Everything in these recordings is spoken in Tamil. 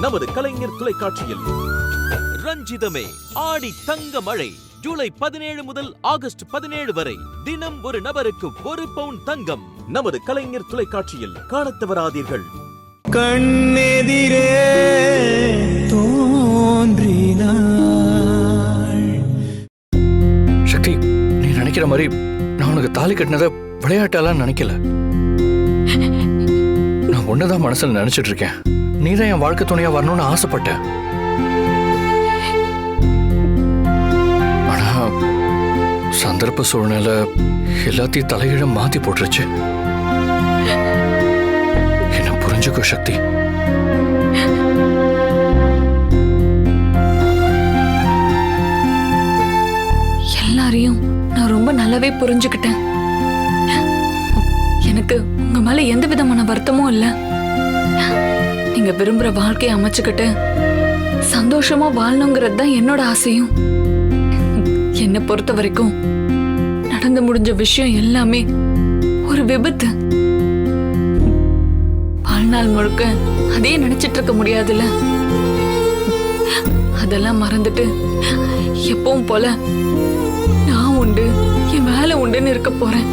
நமது கலைஞர் தொலைக்காட்சியில். ரஞ்சிதமே ஆடி தங்க மழை ஜூலை பதினேழு முதல் ஆகஸ்ட் பதினேழு வரை தினம் ஒரு நபருக்கு ஒரு பவுன் தங்கம். நமது கலைஞர் தொலைக்காட்சியில் காணத் தவறாதீர்கள். கண்ணெதிரே தோன்றினாள். சக்தி நீ நினைக்கிற மாதிரி நான் உனக்கு தாலி கட்டினதை விளையாட்டெல்லாம் நினைக்கல. நான் ஒன்னதான் மனசுல நினைச்சிட்டு இருக்கேன். நீ தான் என் வாழ்க்கை துணையா வரணும்னு ஆசைப்பட்டேன் ஆனா சந்தர்ப்ப சூழ்நிலை எல்லாத்தையும் தலையிட மாத்தி போட்டுருச்சு. என்ன புரிஞ்சுக்கோ சக்தி. எல்லாரையும் நான் ரொம்ப நல்லாவே புரிஞ்சுக்கிட்டேன். எனக்கு உங்க மேல எந்த விதமான வருத்தமும் இல்லை. நீங்க விரும்புற வாழ்க்கையை அமைச்சுக்கிட்டு சந்தோஷமா வாழணுங்கிறது தான் என்னோட ஆசையும். என்னை பொறுத்த வரைக்கும் நடந்து முடிஞ்ச விஷயம் எல்லாமே ஒரு விபத்து. வாழ்நாள் முழுக்க அதே நினைச்சிட்டு இருக்க முடியாதுல்ல? அதெல்லாம் மறந்துட்டு எப்பவும் போல நான் உண்டு என் வேலை உண்டுன்னு இருக்க போறேன்.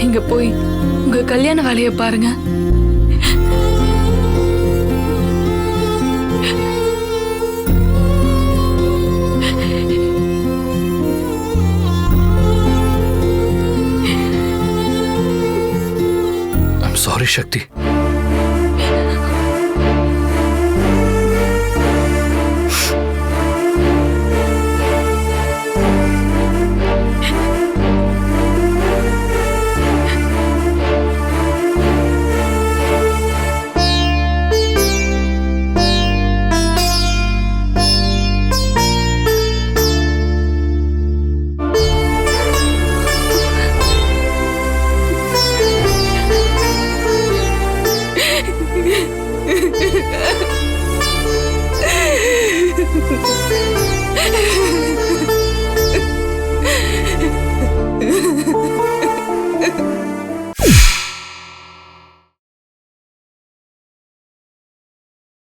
நீங்க போய் உங்க கல்யாண வேலையை பாருங்க. சாரி சக்தி